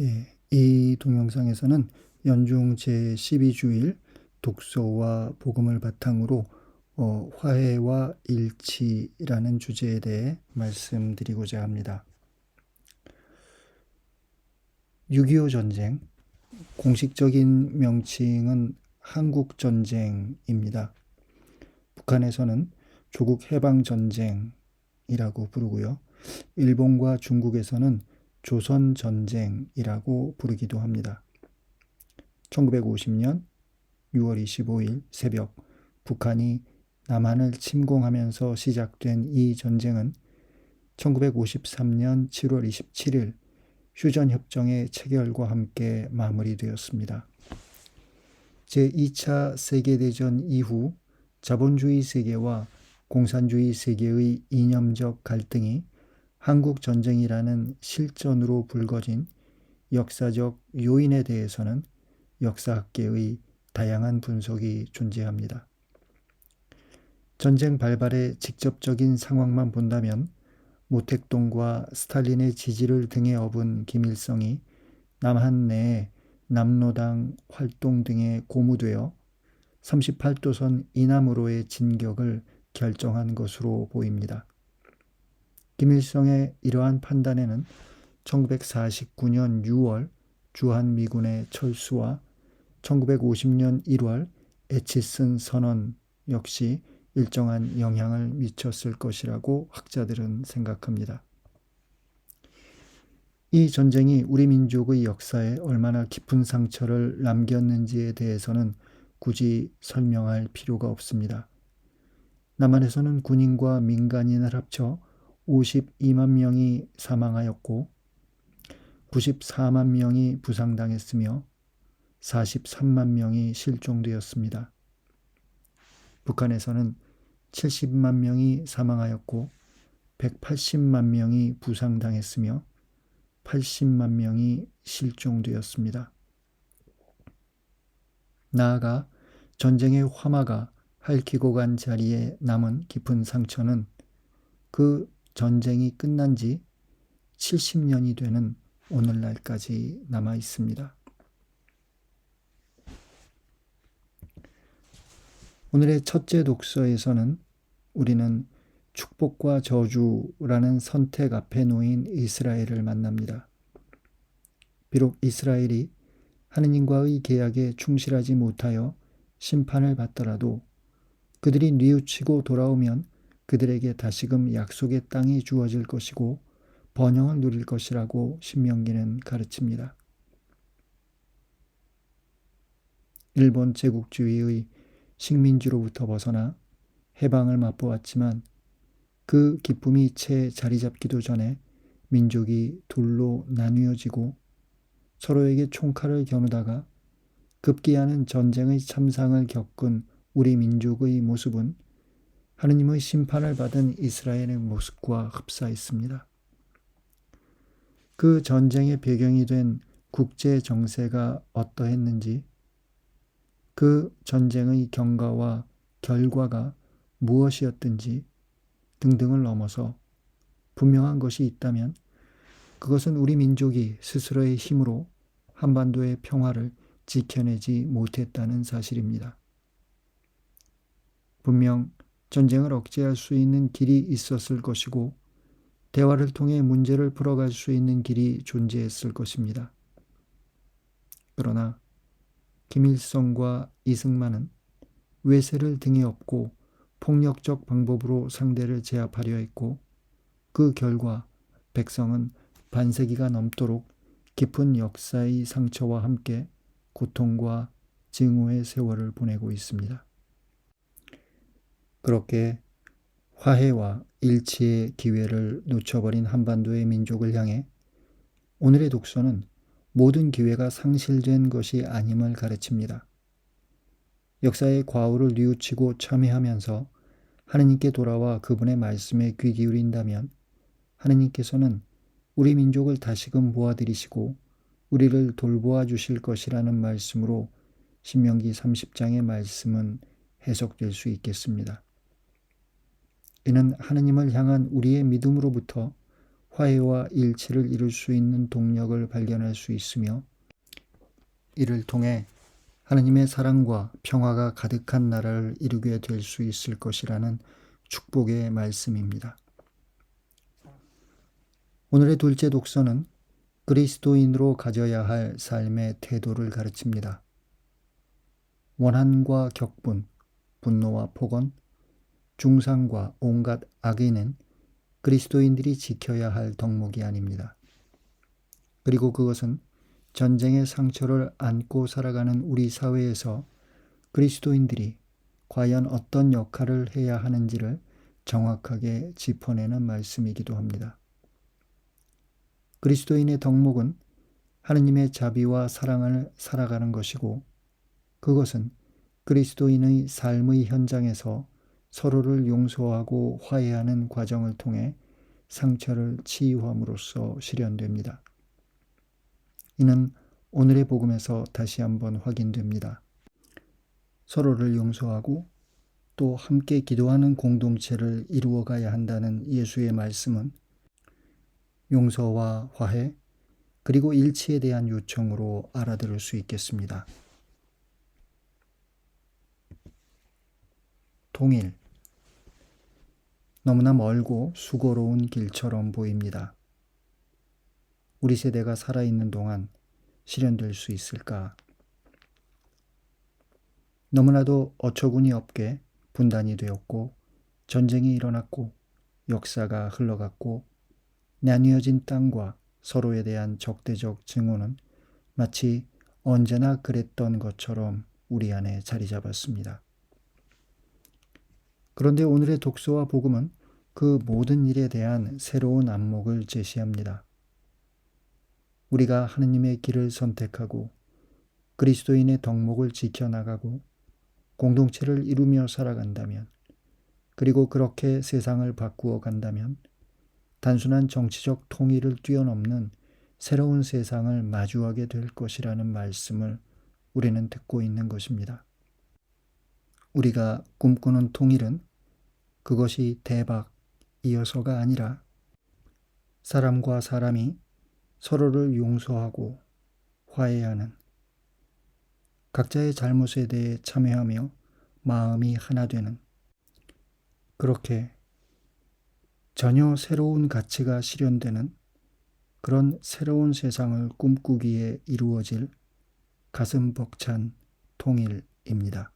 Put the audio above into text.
예, 이 동영상에서는 연중 제12주일 독서와 복음을 바탕으로 어, 화해와 일치라는 주제에 대해 말씀드리고자 합니다. 6.25 전쟁, 공식적인 명칭은 한국전쟁입니다. 북한에서는 조국 해방전쟁이라고 부르고요. 일본과 중국에서는 조선 전쟁이라고 부르기도 합니다. 1950년 6월 25일 새벽 북한이 남한을 침공하면서 시작된 이 전쟁은 1953년 7월 27일 휴전협정의 체결과 함께 마무리되었습니다. 제2차 세계대전 이후 자본주의 세계와 공산주의 세계의 이념적 갈등이 한국 전쟁이라는 실전으로 불거진 역사적 요인에 대해서는 역사학계의 다양한 분석이 존재합니다. 전쟁 발발의 직접적인 상황만 본다면 모택동과 스탈린의 지지를 등에 업은 김일성이 남한 내에 남로당 활동 등에 고무되어 38도선 이남으로의 진격을 결정한 것으로 보입니다. 김일성의 이러한 판단에는 1949년 6월 주한미군의 철수와 1950년 1월 에치슨 선언 역시 일정한 영향을 미쳤을 것이라고 학자들은 생각합니다. 이 전쟁이 우리 민족의 역사에 얼마나 깊은 상처를 남겼는지에 대해서는 굳이 설명할 필요가 없습니다. 남한에서는 군인과 민간인을 합쳐 52만 명이 사망하였고 94만 명이 부상당했으며 43만 명이 실종되었습니다. 북한에서는 70만 명이 사망하였고 180만 명이 부상당했으며 80만 명이 실종되었습니다. 나아가 전쟁의 화마가 핥히고 간 자리에 남은 깊은 상처는 그 전쟁이 끝난 지 70년이 되는 오늘날까지 남아 있습니다. 오늘의 첫째 독서에서는 우리는 축복과 저주라는 선택 앞에 놓인 이스라엘을 만납니다. 비록 이스라엘이 하느님과의 계약에 충실하지 못하여 심판을 받더라도 그들이 뉘우치고 돌아오면 그들에게 다시금 약속의 땅이 주어질 것이고 번영을 누릴 것이라고 신명기는 가르칩니다. 일본 제국주의의 식민지로부터 벗어나 해방을 맛보았지만 그 기쁨이 채 자리 잡기도 전에 민족이 둘로 나뉘어지고 서로에게 총칼을 겨누다가 급기야는 전쟁의 참상을 겪은 우리 민족의 모습은 하느님의 심판을 받은 이스라엘의 모습과 흡사했습니다. 그 전쟁의 배경이 된 국제 정세가 어떠했는지, 그 전쟁의 경과와 결과가 무엇이었든지 등등을 넘어서 분명한 것이 있다면 그것은 우리 민족이 스스로의 힘으로 한반도의 평화를 지켜내지 못했다는 사실입니다. 분명 전쟁을 억제할 수 있는 길이 있었을 것이고 대화를 통해 문제를 풀어갈 수 있는 길이 존재했을 것입니다. 그러나 김일성과 이승만은 외세를 등에 업고 폭력적 방법으로 상대를 제압하려 했고 그 결과 백성은 반세기가 넘도록 깊은 역사의 상처와 함께 고통과 증오의 세월을 보내고 있습니다. 그렇게 화해와 일치의 기회를 놓쳐버린 한반도의 민족을 향해 오늘의 독서는 모든 기회가 상실된 것이 아님을 가르칩니다. 역사의 과오를 뉘우치고 참회하면서 하느님께 돌아와 그분의 말씀에 귀 기울인다면 하느님께서는 우리 민족을 다시금 모아들이시고 우리를 돌보아 주실 것이라는 말씀으로 신명기 30장의 말씀은 해석될 수 있겠습니다. 이는 하느님을 향한 우리의 믿음으로부터 화해와 일치를 이룰 수 있는 동력을 발견할 수 있으며 이를 통해 하느님의 사랑과 평화가 가득한 나라를 이루게 될 수 있을 것이라는 축복의 말씀입니다. 오늘의 둘째 독서는 그리스도인으로 가져야 할 삶의 태도를 가르칩니다. 원한과 격분, 분노와 폭언, 중상과 온갖 악의는 그리스도인들이 지켜야 할 덕목이 아닙니다. 그리고 그것은 전쟁의 상처를 안고 살아가는 우리 사회에서 그리스도인들이 과연 어떤 역할을 해야 하는지를 정확하게 짚어내는 말씀이기도 합니다. 그리스도인의 덕목은 하느님의 자비와 사랑을 살아가는 것이고 그것은 그리스도인의 삶의 현장에서 서로를 용서하고 화해하는 과정을 통해 상처를 치유함으로써 실현됩니다. 이는 오늘의 복음에서 다시 한번 확인됩니다. 서로를 용서하고 또 함께 기도하는 공동체를 이루어가야 한다는 예수의 말씀은 용서와 화해 그리고 일치에 대한 요청으로 알아들을 수 있겠습니다. 통일 너무나 멀고 수고로운 길처럼 보입니다. 우리 세대가 살아있는 동안 실현될 수 있을까? 너무나도 어처구니 없게 분단이 되었고 전쟁이 일어났고 역사가 흘러갔고 나뉘어진 땅과 서로에 대한 적대적 증오는 마치 언제나 그랬던 것처럼 우리 안에 자리 잡았습니다. 그런데 오늘의 독서와 복음은 그 모든 일에 대한 새로운 안목을 제시합니다. 우리가 하느님의 길을 선택하고 그리스도인의 덕목을 지켜나가고 공동체를 이루며 살아간다면 그리고 그렇게 세상을 바꾸어 간다면 단순한 정치적 통일을 뛰어넘는 새로운 세상을 마주하게 될 것이라는 말씀을 우리는 듣고 있는 것입니다. 우리가 꿈꾸는 통일은 그것이 대박 이어서가 아니라 사람과 사람이 서로를 용서하고 화해하는 각자의 잘못에 대해 참여하며 마음이 하나 되는 그렇게 전혀 새로운 가치가 실현되는 그런 새로운 세상을 꿈꾸기에 이루어질 가슴 벅찬 통일입니다.